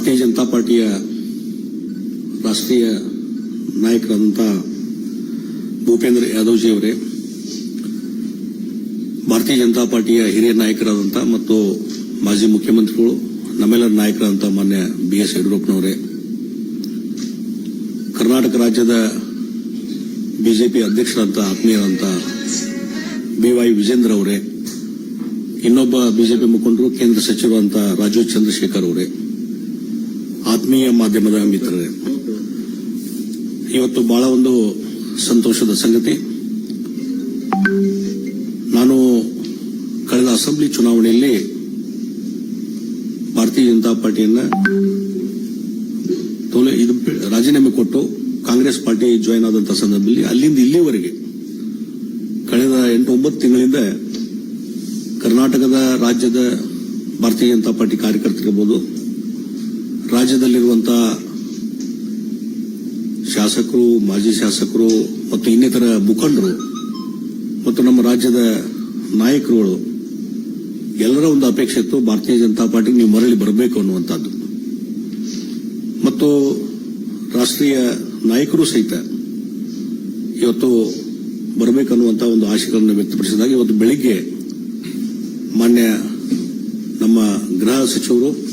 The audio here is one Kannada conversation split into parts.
ಭಾರತೀಯ ಜನತಾ ಪಾರ್ಟಿಯ ರಾಷ್ಟ್ರೀಯ ನಾಯಕರಾದಂಥ ಭೂಪೇಂದ್ರ ಯಾದವ್ಜಿ ಅವರೇ, ಭಾರತೀಯ ಜನತಾ ಪಾರ್ಟಿಯ ಹಿರಿಯ ನಾಯಕರಾದಂಥ ಮತ್ತು ಮಾಜಿ ಮುಖ್ಯಮಂತ್ರಿಗಳು, ನಮ್ಮೆಲ್ಲರ ನಾಯಕರಾದಂಥ ಮಾನ್ಯ ಬಿ ಎಸ್ ಯಡಿಯೂರಪ್ಪನವರೇ, ಕರ್ನಾಟಕ ರಾಜ್ಯದ ಬಿಜೆಪಿ ಅಧ್ಯಕ್ಷರಂತ ಆತ್ಮೀಯರಂತ ಬಿ ವೈ ವಿಜೇಂದ್ರ ಅವರೇ, ಇನ್ನೊಬ್ಬ ಬಿಜೆಪಿ ಮುಖಂಡರು, ಕೇಂದ್ರ ಸಚಿವರಂತ ರಾಜೀವ್ ಚಂದ್ರಶೇಖರ್ ಅವರೇ. ಆತ್ಮೀಯ ಮಾಧ್ಯಮದ ಮಿತ್ರರೇ, ಇವತ್ತು ಬಹಳ ಒಂದು ಸಂತೋಷದ ಸಂಗತಿ. ನಾನು ಕಳೆದ ಅಸೆಂಬ್ಲಿ ಚುನಾವಣೆಯಲ್ಲಿ ಭಾರತೀಯ ಜನತಾ ಪಾರ್ಟಿಯನ್ನ ಇದು ರಾಜೀನಾಮೆ ಕೊಟ್ಟು ಕಾಂಗ್ರೆಸ್ ಪಾರ್ಟಿ ಜಾಯಿನ್ ಆದಂತಹ ಸಂದರ್ಭದಲ್ಲಿ ಅಲ್ಲಿಂದ ಇಲ್ಲಿವರೆಗೆ ಕಳೆದ ಎಂಟು ಒಂಬತ್ತು ತಿಂಗಳಿಂದ ಕರ್ನಾಟಕದ ರಾಜ್ಯದ ಭಾರತೀಯ ಜನತಾ ಪಾರ್ಟಿ ಕಾರ್ಯಕರ್ತರಿರ್ಬೋದು ರಾಜ್ಯದಲ್ಲಿರುವಂತಹ ಶಾಸಕರು, ಮಾಜಿ ಶಾಸಕರು ಮತ್ತು ಇನ್ನಿತರ ಮುಖಂಡರು ಮತ್ತು ನಮ್ಮ ರಾಜ್ಯದ ನಾಯಕರುಗಳು, ಎಲ್ಲರ ಒಂದು ಅಪೇಕ್ಷೆ ಇತ್ತು, ಭಾರತೀಯ ಜನತಾ ಪಾರ್ಟಿಗೆ ನೀವು ಮರಳಿ ಬರಬೇಕು ಅನ್ನುವಂಥದ್ದು. ಮತ್ತು ರಾಷ್ಟ್ರೀಯ ನಾಯಕರು ಸಹಿತ ಇವತ್ತು ಬರಬೇಕನ್ನುವಂಥ ಒಂದು ಆಶೆಗಳನ್ನು ವ್ಯಕ್ತಪಡಿಸಿದಾಗ ಇವತ್ತು ಬೆಳಿಗ್ಗೆ ಮಾನ್ಯ ನಮ್ಮ ಗೃಹ ಸಚಿವರು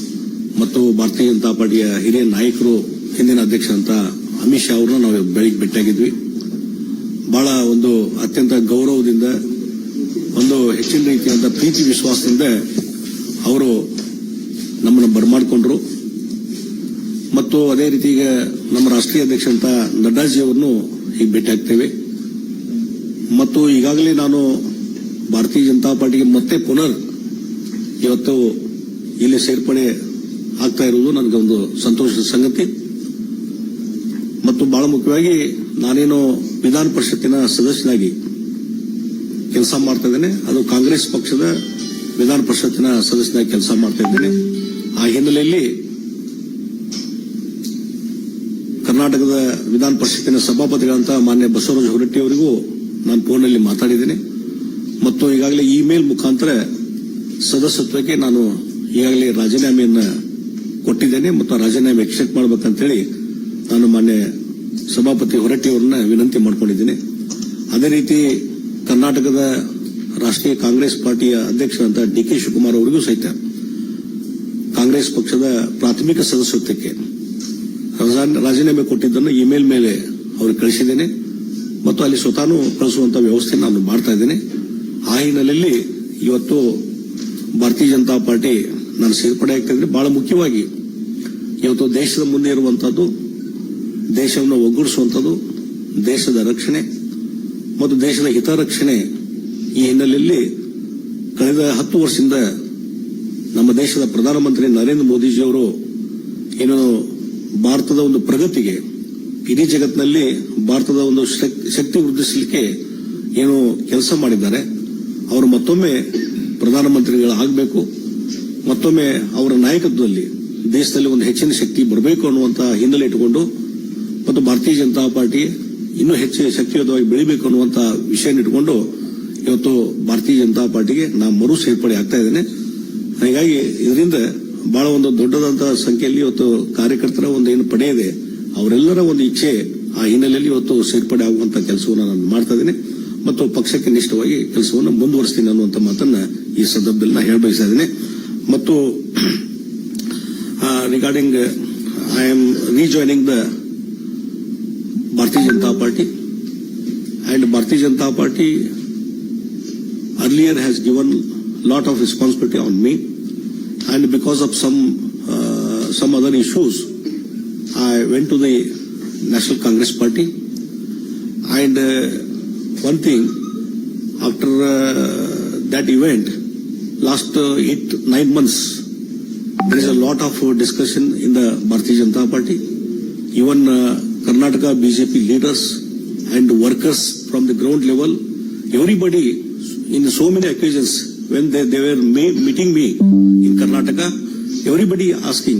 ಮತ್ತು ಭಾರತೀಯ ಜನತಾ ಪಾರ್ಟಿಯ ಹಿರಿಯ ನಾಯಕರು, ಹಿಂದಿನ ಅಧ್ಯಕ್ಷ ಅಂತ ಅಮಿತ್ ಶಾ ಅವರನ್ನ ನಾವು ಬೆಳಿಗ್ಗೆ ಭೇಟಿಯಾಗಿದ್ವಿ. ಬಹಳ ಒಂದು ಅತ್ಯಂತ ಗೌರವದಿಂದ, ಒಂದು ಹೆಚ್ಚಿನ ರೀತಿಯಾದ ಪ್ರೀತಿ ವಿಶ್ವಾಸದಿಂದ ಅವರು ನಮ್ಮನ್ನು ಬರಮಾಡಿಕೊಂಡ್ರು. ಮತ್ತು ಅದೇ ರೀತಿ ಈಗ ನಮ್ಮ ರಾಷ್ಟ್ರೀಯ ಅಧ್ಯಕ್ಷ ಅಂತ ನಡ್ಡಾಜಿ ಅವರನ್ನು ಈಗ ಭೇಟಿಯಾಗ್ತೇವೆ. ಮತ್ತು ಈಗಾಗಲೇ ನಾನು ಭಾರತೀಯ ಜನತಾ ಪಾರ್ಟಿಗೆ ಮತ್ತೆ ಪುನರ್ ಇವತ್ತು ಇಲ್ಲಿ ಸೇರ್ಪಡೆ ಆಗ್ತಾ ಇರುವುದು ನನಗೊಂದು ಸಂತೋಷದ ಸಂಗತಿ. ಮತ್ತು ಬಹಳ ಮುಖ್ಯವಾಗಿ ನಾನೇನು ವಿಧಾನ ಪರಿಷತ್ತಿನ ಸದಸ್ಯನಾಗಿ ಕೆಲಸ ಮಾಡ್ತಾ ಇದ್ದೇನೆ. ಅದು ಕಾಂಗ್ರೆಸ್ ಪಕ್ಷದ ವಿಧಾನ ಪರಿಷತ್ತಿನ ಸದಸ್ಯನಾಗಿ ಕೆಲಸ ಮಾಡ್ತಾ ಇದ್ದೇನೆ. ಆ ಹಿನ್ನೆಲೆಯಲ್ಲಿ ಕರ್ನಾಟಕದ ವಿಧಾನ ಪರಿಷತ್ತಿನ ಸಭಾಪತಿಗಳಂತ ಮಾನ್ಯ ಬಸವರಾಜ ಹೊರಟ್ಟಿ ಅವರಿಗೂ ನಾನು ಫೋನ್ನಲ್ಲಿ ಮಾತಾಡಿದ್ದೇನೆ. ಮತ್ತು ಈಗಾಗಲೇ ಇಮೇಲ್ ಮುಖಾಂತರ ಸದಸ್ಯತ್ವಕ್ಕೆ ನಾನು ಈಗಾಗಲೇ ರಾಜೀನಾಮೆಯನ್ನ ಕೊಟ್ಟಿದ್ದೇನೆ ಮತ್ತು ರಾಜೀನಾಮೆ ಎಕ್ಸೆಪ್ಟ್ ಮಾಡಬೇಕಂತೇಳಿ ನಾನು ಮಾನ್ಯ ಸಭಾಪತಿ ಹೊರಟ್ಟಿ ಅವರನ್ನ ವಿನಂತಿ ಮಾಡ್ಕೊಂಡಿದ್ದೀನಿ. ಅದೇ ರೀತಿ ಕರ್ನಾಟಕದ ರಾಷ್ಟ್ರೀಯ ಕಾಂಗ್ರೆಸ್ ಪಾರ್ಟಿಯ ಅಧ್ಯಕ್ಷರಂತ ಡಿ ಕೆ ಶಿವಕುಮಾರ್ ಅವರಿಗೂ ಸಹಿತ ಕಾಂಗ್ರೆಸ್ ಪಕ್ಷದ ಪ್ರಾಥಮಿಕ ಸದಸ್ಯತ್ವಕ್ಕೆ ರಾಜಾ- ರಾಜೀನಾಮೆ ಕೊಟ್ಟಿದ್ದನ್ನು ಇಮೇಲ್ ಮೇಲೆ ಅವ್ರಿಗೆ ಕಳಿಸಿದ್ದೇನೆ. ಮತ್ತು ಅಲ್ಲಿ ಸ್ವತಃ ಕಳಿಸುವಂತ ವ್ಯವಸ್ಥೆ ನಾನು ಮಾಡ್ತಾ ಇದ್ದೇನೆ. ಆ ಹಿನ್ನೆಲೆಯಲ್ಲಿ ಇವತ್ತು ಭಾರತೀಯ ಜನತಾ ಪಾರ್ಟಿ ನಾನು ಸೇರ್ಪಡೆ ಆಗ್ತಾ ಬಹಳ ಮುಖ್ಯವಾಗಿ ಇವತ್ತು ದೇಶದ ಮುಂದೆ ಇರುವಂತದ್ದು ದೇಶವನ್ನು ಒಗ್ಗೂಡಿಸುವಂಥದ್ದು ದೇಶದ ರಕ್ಷಣೆ ಮತ್ತು ದೇಶದ ಹಿತರಕ್ಷಣೆ ಈ ಹಿನ್ನೆಲೆಯಲ್ಲಿ ಕಳೆದ ಹತ್ತು ವರ್ಷದಿಂದ ನಮ್ಮ ದೇಶದ ಪ್ರಧಾನಮಂತ್ರಿ ನರೇಂದ್ರ ಮೋದಿಜಿಯವರು ಏನು ಭಾರತದ ಒಂದು ಪ್ರಗತಿಗೆ, ಇಡೀ ಜಗತ್ತಿನಲ್ಲಿ ಭಾರತದ ಒಂದು ಶಕ್- ಶಕ್ತಿ ವೃದ್ಧಿಸಲಿಕ್ಕೆ ಏನು ಕೆಲಸ ಮಾಡಿದ್ದಾರೆ. ಅವರು ಮತ್ತೊಮ್ಮೆ ಪ್ರಧಾನಮಂತ್ರಿಗಳಾಗಬೇಕು. ಮತ್ತೊಮ್ಮೆ ಅವರ ನಾಯಕತ್ವದಲ್ಲಿ ದೇಶದಲ್ಲಿ ಒಂದು ಹೆಚ್ಚಿನ ಶಕ್ತಿ ಬರಬೇಕು ಅನ್ನುವಂತ ಹಿನ್ನೆಲೆ ಇಟ್ಟುಕೊಂಡು ಮತ್ತು ಭಾರತೀಯ ಜನತಾ ಪಾರ್ಟಿ ಇನ್ನೂ ಹೆಚ್ಚು ಶಕ್ತಿಯುತವಾಗಿ ಬೆಳಿಬೇಕು ಅನ್ನುವಂತ ವಿಷಯ ಇಟ್ಟುಕೊಂಡು ಇವತ್ತು ಭಾರತೀಯ ಜನತಾ ಪಾರ್ಟಿಗೆ ನಾನು ಮರು ಸೇರ್ಪಡೆ ಆಗ್ತಾ ಇದ್ದೇನೆ. ಹೀಗಾಗಿ ಇದರಿಂದ ಬಹಳ ಒಂದು ದೊಡ್ಡದಂತಹ ಸಂಖ್ಯೆಯಲ್ಲಿ ಇವತ್ತು ಕಾರ್ಯಕರ್ತರ ಒಂದು ಏನು ಪಡೆ ಇದೆ, ಅವರೆಲ್ಲರ ಒಂದು ಇಚ್ಛೆ ಆ ಹಿನ್ನೆಲೆಯಲ್ಲಿ ಇವತ್ತು ಸೇರ್ಪಡೆ ಆಗುವಂತ ಕೆಲಸವನ್ನು ನಾನು ಮಾಡ್ತಾ ಇದ್ದೇನೆ. ಮತ್ತು ಪಕ್ಷಕ್ಕೆ ನಿಷ್ಠವಾಗಿ ಕೆಲಸವನ್ನು ಮುಂದುವರಿಸ್ತೀನಿ ಅನ್ನುವಂತ ಮಾತನ್ನ ಈ ಸಂದರ್ಭದಲ್ಲಿ ನಾನು ಹೇಳಬಯಸ್ತಾ ಮತ್ತು regarding I am rejoining the Bharatiya Janata Party and Bharatiya Janata Party earlier has given lot of responsibility on me and because of some uh, some other issues i went to the national congress party and uh, one thing after uh, that event last uh, eight nine months there is a lot of uh, discussion in the bharatiya janata party even uh, karnataka bjp leaders and workers from the ground level everybody in so many occasions when they, they were meeting me in Karnataka, everybody asking,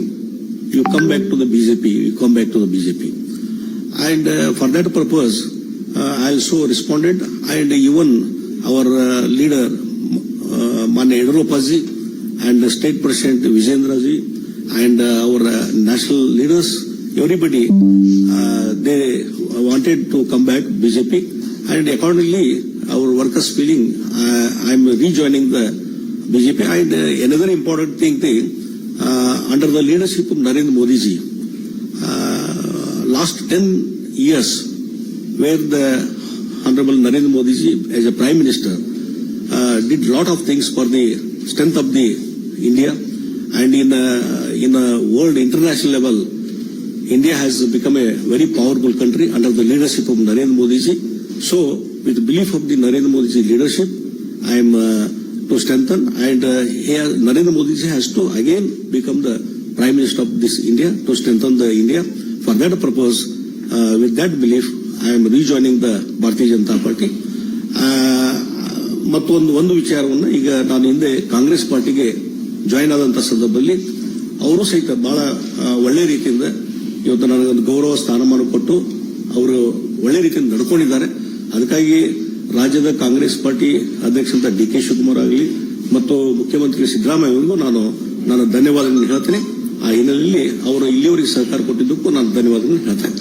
you come back to the BJP, you come back to the BJP. And uh, for that purpose, uh, I also responded and even our uh, leader, Mane Yedurappaji and the state president Vijayendra ji and uh, our national leaders, everybody, uh, they wanted to come back BJP, and accordingly, our workers feeling uh, I'm rejoining the BJP. And another important thing, thing under the leadership of Narendra Modi ji, last 10 years, where the Honorable Narendra Modi ji, as a Prime Minister, uh, did lot of things for the strength of the India, and in a, in a world international level, India has become a very powerful country under the leadership of Narendra Modi ji. So, with belief of the Narendra Modi ji leadership, I am uh, to strengthen, and uh, here Narendra Modi ji has to again become the Prime Minister of this India to strengthen the India. For that purpose, uh, with that belief, I am rejoining the Bharatiya Janata Party. ಆ, ಮತ್ತೊಂದು ಒಂದು ವಿಚಾರವನ್ನು ಈಗ ನಾನು ಹಿಂದೆ ಕಾಂಗ್ರೆಸ್ ಪಾರ್ಟಿಗೆ ಜಾಯಿನ್ ಆದಂತಹ ಸಂದರ್ಭದಲ್ಲಿ ಅವರು ಸಹಿತ ಬಹಳ ಒಳ್ಳೆ ರೀತಿಯಿಂದ ಇವತ್ತು ನನಗೊಂದು ಗೌರವ ಸ್ಥಾನಮಾನ ಕೊಟ್ಟು ಅವರು ಒಳ್ಳೆ ರೀತಿಯಿಂದ ನಡ್ಕೊಂಡಿದ್ದಾರೆ. ಅದಕ್ಕಾಗಿ ರಾಜ್ಯದ ಕಾಂಗ್ರೆಸ್ ಪಾರ್ಟಿ ಅಧ್ಯಕ್ಷರಂತ ಡಿ ಕೆ ಶಿವಕುಮಾರ್ ಆಗಲಿ ಮತ್ತು ಮುಖ್ಯಮಂತ್ರಿ ಸಿದ್ದರಾಮಯ್ಯ ಅವರಿಗೂ ನಾನು ನಾನು ಧನ್ಯವಾದಗಳನ್ನು ಹೇಳ್ತೇನೆ. ಆ ಹಿನ್ನೆಲೆಯಲ್ಲಿ ಅವರು ಇಲ್ಲಿಯವರೆಗೆ ಸಹಕಾರ ಕೊಟ್ಟಿದ್ದಕ್ಕೂ ನಾನು ಧನ್ಯವಾದಗಳನ್ನು ಹೇಳ್ತೇನೆ.